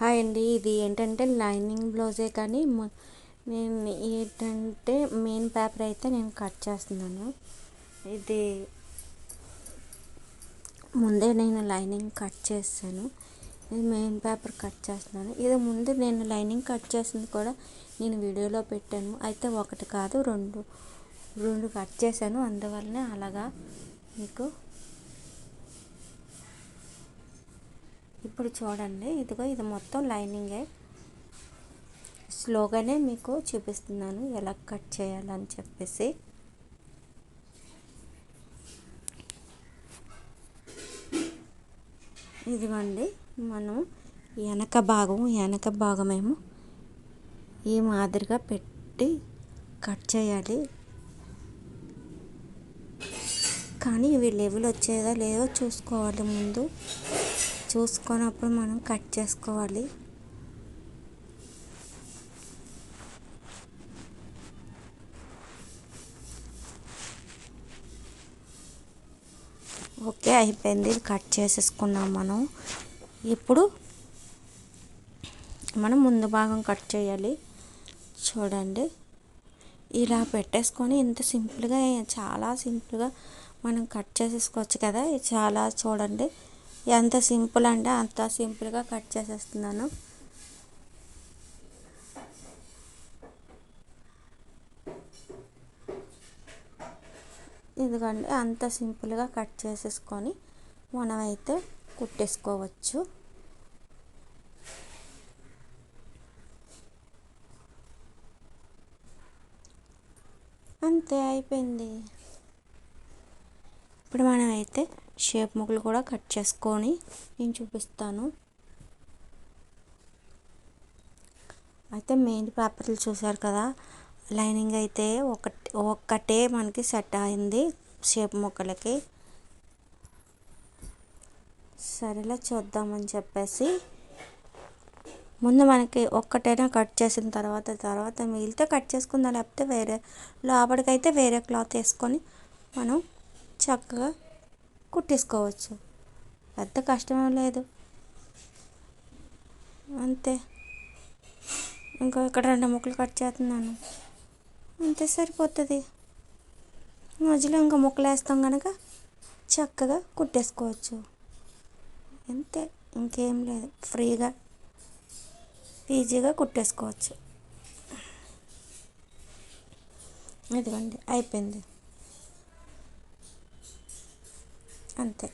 Hi అండి. ఇది ఏంటంటే లైనింగ్ బ్లౌజే కానీ నేను ఏంటంటే మెయిన్ పేపర్ అయితే నేను కట్ చేస్తున్నాను. ఇది ముందే నేను లైనింగ్ కట్ చేస్తాను. ఇది మెయిన్ పేపర్ కట్ చేస్తున్నాను. ఇది ముందు నేను లైనింగ్ కట్ చేసింది కూడా నేను వీడియోలో పెట్టాను. అయితే ఒకటి కాదు రెండు రెండు కట్ చేశాను. అందువల్లనే అలాగా మీకు ఇప్పుడు చూడండి. ఇదిగో ఇది మొత్తం లైనింగే. స్లోగానే మీకు చూపిస్తున్నాను ఎలా కట్ చేయాలని చెప్పేసి. ఇదిగోండి మనం వెనక భాగం వెనక భాగమేమో ఈ మాదిరిగా పెట్టి కట్ చేయాలి. కానీ ఇవి లెవెల్ వచ్చేదో లేదో చూసుకోవాలి ముందు. చూసుకున్నప్పుడు మనం కట్ చేసుకోవాలి. ఓకే అయిపోయింది. కట్ చేసేసుకున్నాం మనం. ఇప్పుడు మనం ముందు భాగం కట్ చేయాలి. చూడండి. ఇలా పెట్టేసుకొని ఇంత సింపుల్గా చాలా సింపుల్గా మనం కట్ చేసేసుకోవచ్చు కదా. చాలా చూడండి. ఎంత సింపుల్ అంటే అంత సింపుల్గా కట్ చేసేస్తున్నాను. ఎందుకంటే అంత సింపుల్గా కట్ చేసేసుకొని మనమైతే కుట్టేసుకోవచ్చు. అంతే అయిపోయింది. ఇప్పుడు మనమైతే షేప్ ముక్కలు కూడా కట్ చేసుకొని నేను చూపిస్తాను. అయితే మెయిన్ పేపర్లు చూసారు కదా లైనింగ్ అయితే ఒకటి ఒక్కటే మనకి సెట్ అయింది షేప్ ముక్కలకి సరేలా చూద్దామని చెప్పేసి ముందు మనకి ఒక్కటైనా కట్ చేసిన తర్వాత తర్వాత మిగిలితే కట్ చేసుకుందాం లేకపోతే వేరే లోపలికైతే వేరే క్లాత్ వేసుకొని మనం చక్కగా కుట్టేసుకోవచ్చు. పెద్ద కష్టం లేదు. అంతే. ఇంకా ఇక్కడ రెండు ముక్కలు కట్ చేస్తున్నాను. అంతే సరిపోతుంది. మధ్యలో ఇంకా ముక్కలు వేస్తాం కనుక చక్కగా కుట్టేసుకోవచ్చు. అంతే. ఇంకేం లేదు. ఫ్రీగా ఈజీగా కుట్టేసుకోవచ్చు. ఇదిగోండి అయిపోయింది. అంతే